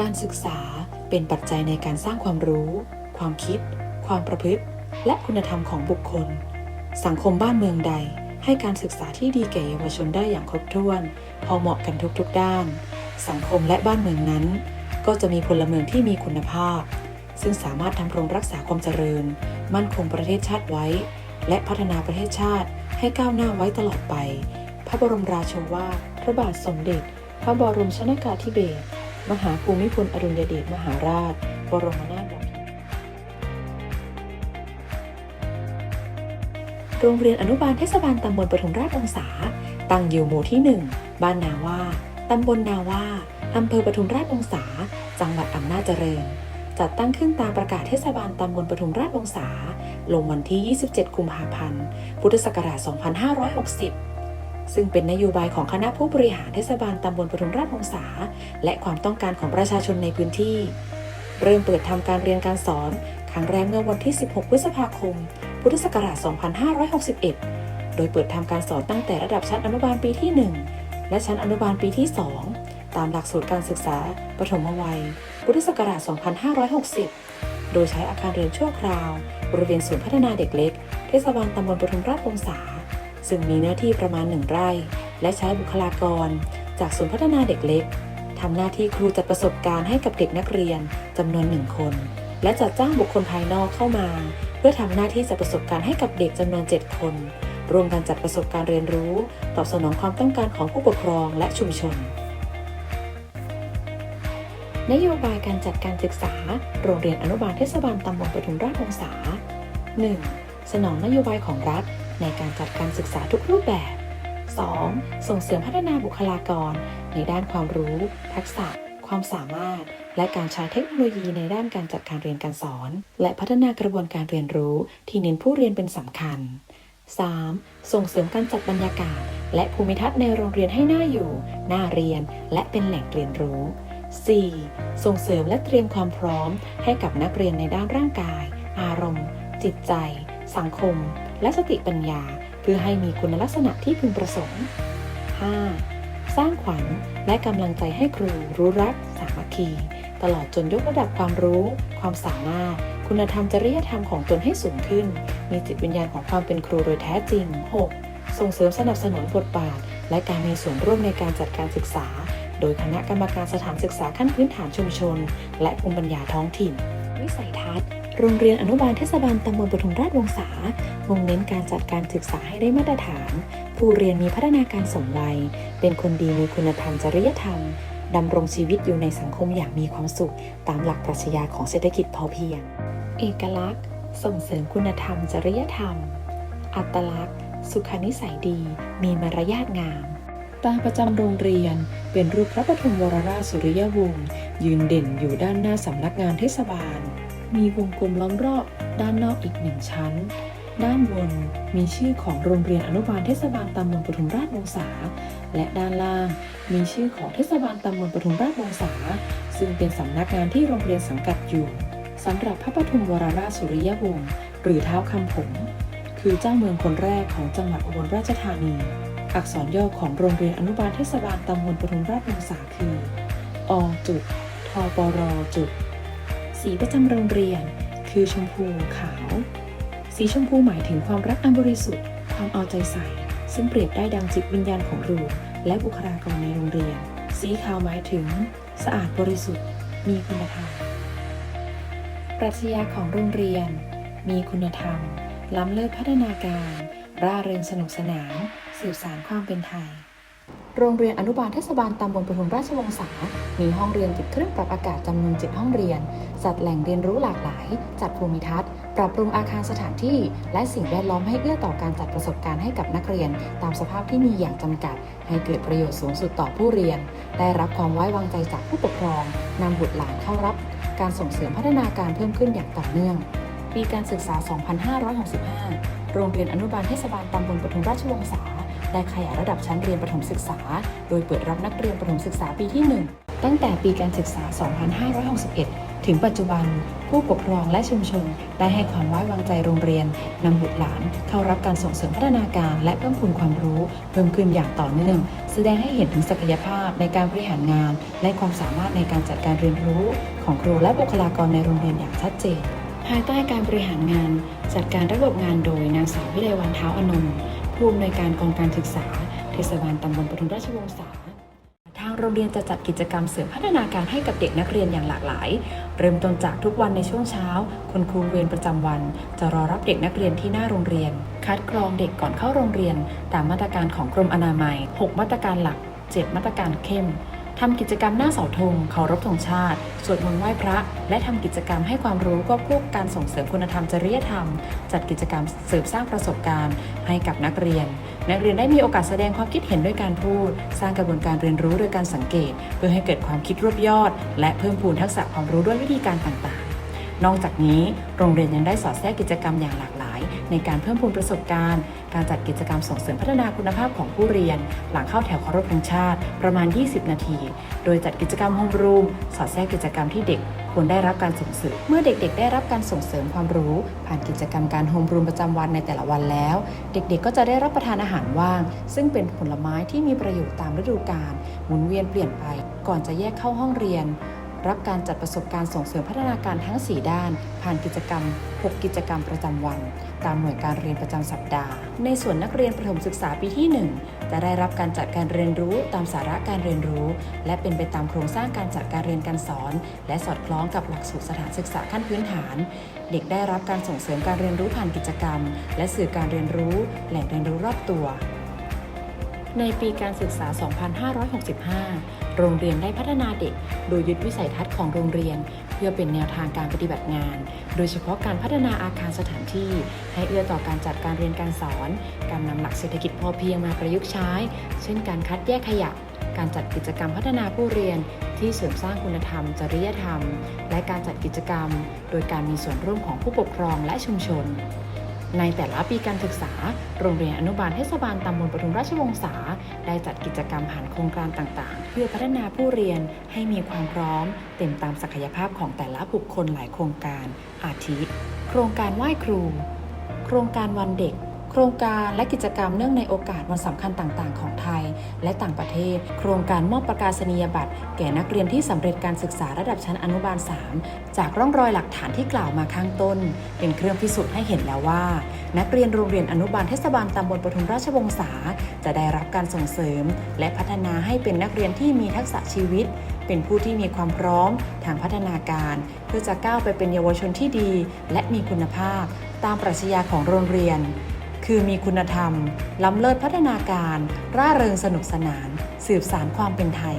การศึกษาเป็นปัจจัยในการสร้างความรู้ ความคิด ความประพฤติ และคุณธรรมของบุคคล สังคมบ้านเมืองใด ให้การศึกษาที่ดีแก่เยาวชนได้อย่างครบถ้วน พอเหมาะกันทุกๆด้าน สังคมและบ้านเมืองนั้น ก็จะมีพลเมืองที่มีคุณภาพ ซึ่งสามารถทำรงรักษาความเจริญ มั่นคงประเทศชาติไว้ และพัฒนาประเทศชาติให้ก้าวหน้าไว้ตลอดไป พระบรมราโชวาทพระบาทสมเด็จ พระบรมชนากาธิเบศร มหาภูมิพลอดุลยเดชมหาราช บรมนาถบพิตรโรงเรียนอนุบาลเทศบาลตำบลปทุมราชวงศา ตั้งอยู่หมู่ที่ 1 บ้านนาว่าตำบลนาว่าอำเภอปทุมราชวงศา จังหวัดอำนาจเจริญ จัดตั้งขึ้นตามประกาศเทศบาลตำบลปทุมราชวงศา ลงวันที่ 27 กุมภาพันธ์ พุทธศักราช 2560 ซึ่งเป็นนโยบายของคณะผู้บริหารเทศบาลตำบลปทุมราชวงศา และความต้องการของประชาชนในพื้นที่ เริ่มเปิดทำการเรียนการสอน ครั้งแรกเมื่อวันที่ 16 พฤษภาคม พุทธศักราช 2561 โดยเปิดทำการสอนตั้งแต่ระดับชั้นอนุบาลปีที่ 1 และชั้นอนุบาลปีที่ 2 ตามหลักสูตรการศึกษาปฐมวัย พุทธศักราช 2560 โดยใช้อาคารเรียนชั่วคราว บริเวณศูนย์พัฒนาเด็กเล็ก เทศบาลตำบลปทุมราชวงศา ซึ่งมีเนื้อที่ประมาณ1ไร่ และใช้บุคลากร จากศูนย์พัฒนาเด็กเล็กทำหน้าที่ครูจัดประสบการณ์ให้กับเด็กนักเรียนจำนวนหนึ่งคน และจัดจ้างบุคคลภายนอกเข้ามา เพื่อทำหน้าที่จัดประสบการณ์ให้กับเด็กจำนวน 7 คนรวมกันจัดประสบการณ์เรียนรู้ ตอบสนองความต้องการของผู้ปกครองและชุมชน นโยบายการจัดการศึกษา โรงเรียนอนุบาลเทศบาลตำบลปทุมราชวงศา 1. สนองนโยบายของรัฐ ในการจัดการศึกษาทุกรูปแบบ 2. ส่งเสริมพัฒนาบุคลากร ในด้านความรู้ ทักษะ ความสามารถ และการใช้เทคโนโลยีในด้านการจัดการเรียนการสอน และพัฒนากระบวนการเรียนรู้ที่เน้นผู้เรียนเป็นสำคัญ 3. ส่งเสริมการจัดบรรยากาศ และภูมิทัศน์ในโรงเรียนให้น่าอยู่ น่าเรียน และเป็นแหล่งเรียนรู้ 4. ส่งเสริมและเตรียมความพร้อม ให้กับนักเรียนในด้านร่างกาย อารมณ์ จิตใจ สังคม และสติปัญญา เพื่อให้มีคุณลักษณะที่พึงประสงค์ 5. สร้างขวัญและกำลังใจให้ครูรู้รัก สามัคคี ตลอดจนยกระดับความรู้ ความสามารถ คุณธรรมจริยธรรมของตนให้สูงขึ้น มีจิตวิญญาณของความเป็นครูโดยแท้จริง 6. ส่งเสริมสนับสนุนบทบาท และการมีส่วนร่วมในการจัดการศึกษา โดยคณะกรรมการสถานศึกษาขั้นพื้นฐานชุมชน และภูมิปัญญาท้องถิ่น วิสัยทัศน์ โรงเรียนอนุบาลเทศบาลตำบลปทุมราชวงศามุ่งเน้นการจัดการศึกษาให้ได้มาตรฐาน ผู้เรียนมีพัฒนาการสมวัย เป็นคนดีมีคุณธรรมจริยธรรมดำรงชีวิตอยู่ในสังคมอย่างมีความสุข ตามหลักปรัชญาของเศรษฐกิจพอเพียง เอกลักษณ์ ส่งเสริมคุณธรรมจริยธรรม อัตลักษณ์ สุขนิสัยดี มีมารยาทงามตาประจำโรงเรียนเป็นรูปพระปฐมวรราชสุริยวงศ์ยืนเด่นอยู่ด้านหน้าสำนักงานเทศบาล มีวงกลมล้อมรอบด้านนอกอีกหนึ่งชั้น ด้านบนมีชื่อของโรงเรียนอนุบาลเทศบาลตำบลปทุมราชวงศา และด้านล่าง มีชื่อของเทศบาลตำบลปทุมราชวงศา ซึ่งเป็นสำนักงานที่โรงเรียนสังกัดอยู่สำหรับพระปฐมวรราชสุริยวงศ์หรือเท้าคำผงคือเจ้าเมืองคนแรกของจังหวัดอุบลราชธานี อักษรย่อของโรงเรียนอนุบาลเทศบาลตำบลปทุมราชวงศาคืออจุดทปรจุด สีประจำโรงเรียน คือชมพูขาว สีชมพูหมายถึงความรักอันบริสุทธิ์ ความเอาใจใส่ ซึ่งเปรียบได้ดังจิตวิญญาณของครู และบุคลากรในโรงเรียน สีขาวหมายถึง สะอาดบริสุทธิ์ มีคุณธรรม ปรัชญาของโรงเรียน มีคุณธรรม ล้ำเลิศพัฒนาการ ร่าเริงสนุกสนาน สืบสารความเป็นไทย โรงเรียนอนุบาลเทศบาลตำบลปทุมราชวงศา มีห้องเรียนติดเครื่องปรับอากาศจำนวน 7 ห้องเรียน จัดแหล่งเรียนรู้หลากหลาย จัดภูมิทัศน์ ปรับปรุงอาคารสถานที่ และสิ่งแวดล้อมให้เอื้อต่อการจัดประสบการณ์ให้กับนักเรียน ตามสภาพที่มีอย่างจำกัด ให้เกิดประโยชน์สูงสุดต่อผู้เรียน ได้รับความไว้วางใจจากผู้ปกครองนำบุตรหลานเข้ารับ การส่งเสริมพัฒนาการเพิ่มขึ้นอย่างต่อเนื่องปีการศึกษา 2565 โรงเรียนอนุบาลเทศบาลตำบลปทุมราชวงศา ได้ขยายระดับชั้นเรียนประถมศึกษา โดยเปิดรับนักเรียนประถมศึกษาปีที่ 1 ตั้งแต่ปีการศึกษา 2561 ถึงปัจจุบัน ผู้ปกครองและชุมชน ได้ให้ความไว้วางใจโรงเรียนนำบุตรหลาน เข้ารับการส่งเสริมพัฒนาการ และเพิ่มพูนความรู้ เพิ่มขึ้นอย่างต่อเนื่อง แสดงให้เห็นถึงศักยภาพในการบริหารงาน และความสามารถในการจัดการเรียนรู้ ของครูและบุคลากรในโรงเรียนอย่างชัดเจนภายใต้การบริหารงาน จัดการระบบงานโดยนางสาววิไลวันเท้าอนง ผู้อำนวยการกองการศึกษา เทศบาลตำบลปทุมราชวงศาทางโรงเรียนจะจัดกิจกรรมเสริมพัฒนาการให้กับเด็กนักเรียนอย่างหลากหลาย เริ่มต้นจากทุกวันในช่วงเช้า คุณครูเวรประจำวัน จะรอรับเด็กนักเรียนที่หน้าโรงเรียน คัดกรองเด็กก่อนเข้าโรงเรียน ตามมาตรการของกรมอนามัย 6 มาตรการหลัก 7 มาตรการเข้ม ทำกิจกรรมหน้าเสาธงเคารพธงชาติ สวดมนต์ไหว้พระ และทำกิจกรรมให้ความรู้ควบคู่การส่งเสริมคุณธรรมจริยธรรม จัดกิจกรรมเสริมสร้างประสบการณ์ ให้กับนักเรียน นักเรียนได้มีโอกาสแสดงความคิดเห็นด้วยการพูด สร้างกระบวนการเรียนรู้โดยการสังเกต เพื่อให้เกิดความคิดรวบยอด และเพิ่มพูนทักษะความรู้ด้วยวิธีการต่างๆ นอกจากนี้โรงเรียนยังได้สอดแทรกกิจกรรมอย่างหลากหลาย ในการเพิ่มพูนประสบการณ์ การจัดกิจกรรมส่งเสริมพัฒนาคุณภาพของผู้เรียน หลังเข้าแถวเคารพธงชาติประมาณ 20 นาที โดยจัดกิจกรรมโฮมรูมสอดแทรกกิจกรรมที่เด็กควรได้รับการส่งเสริม เมื่อเด็กๆ ได้รับการส่งเสริมความรู้ ผ่านกิจกรรมการโฮมรูมประจำวันในแต่ละวันแล้ว เด็กๆ ก็จะได้รับประทานอาหารว่าง ซึ่งเป็นผลไม้ที่มีประโยชน์ตามฤดูกาลหมุนเวียนเปลี่ยนไป ก่อนจะแยกเข้าห้องเรียน รับการจัดประสบการณ์ส่งเสริมพัฒนาการทั้ง 4 ด้าน ผ่านกิจกรรม 6 กิจกรรมประจำวัน ตามหน่วยการเรียนประจำสัปดาห์ ในส่วนนักเรียนประถมศึกษาปีที่ 1 จะได้รับการจัดการเรียนรู้ตามสาระการเรียนรู้ และเป็นไปตามโครงสร้างการจัดการเรียนการสอน และสอดคล้องกับหลักสูตรสถานศึกษาขั้นพื้นฐาน เด็กได้รับการส่งเสริมการเรียนรู้ผ่านกิจกรรม และสื่อการเรียนรู้ แหล่งเรียนรู้รอบตัว ในปีการศึกษา 2565 โรงเรียนได้พัฒนาเด็ก โดยยึดวิสัยทัศน์ของโรงเรียน เพื่อเป็นแนวทางการปฏิบัติงาน โดยเฉพาะการพัฒนาอาคารสถานที่ ให้เอื้อต่อการจัดการเรียนการสอน การนำหลักเศรษฐกิจพอเพียงมาประยุกต์ใช้ เช่น การคัดแยกขยะ การจัดกิจกรรมพัฒนาผู้เรียนที่เสริมสร้างคุณธรรม จริยธรรม และการจัดกิจกรรม โดยการมีส่วนร่วมของผู้ปกครองและชุมชน ในแต่ละปีการศึกษา โรงเรียนอนุบาลเทศบาลตำบลปทุมราชวงศาได้จัดกิจกรรมผ่านโครงการต่างๆ เพื่อพัฒนาผู้เรียนให้มีความพร้อม เต็มตามศักยภาพของแต่ละบุคคลหลายโครงการ อาทิ โครงการไหว้ครู โครงการวันเด็ก โครงการและกิจกรรมเนื่องในโอกาสวันสำคัญต่าง ๆ ของไทย และต่างประเทศ โครงการมอบประกาศนียบัตร แก่นักเรียนที่สำเร็จการศึกษาระดับชั้นอนุบาล 3 จากร่องรอยหลักฐานที่กล่าวมาข้างต้น เป็นเครื่องพิสูจน์ให้เห็นแล้วว่า นักเรียนโรงเรียนอนุบาลเทศบาลตำบลปทุมราชวงศาจะได้รับการส่งเสริม และพัฒนาให้เป็นนักเรียนที่มีทักษะชีวิต เป็นผู้ที่มีความพร้อมทางพัฒนาการ เพื่อจะก้าวไปเป็นเยาวชนที่ดี และมีคุณภาพ ตามปรัชญาของโรงเรียน คือมีคุณธรรม ล้ำเลิศพัฒนาการ ร่าเริงสนุกสนาน สืบสานความเป็นไทย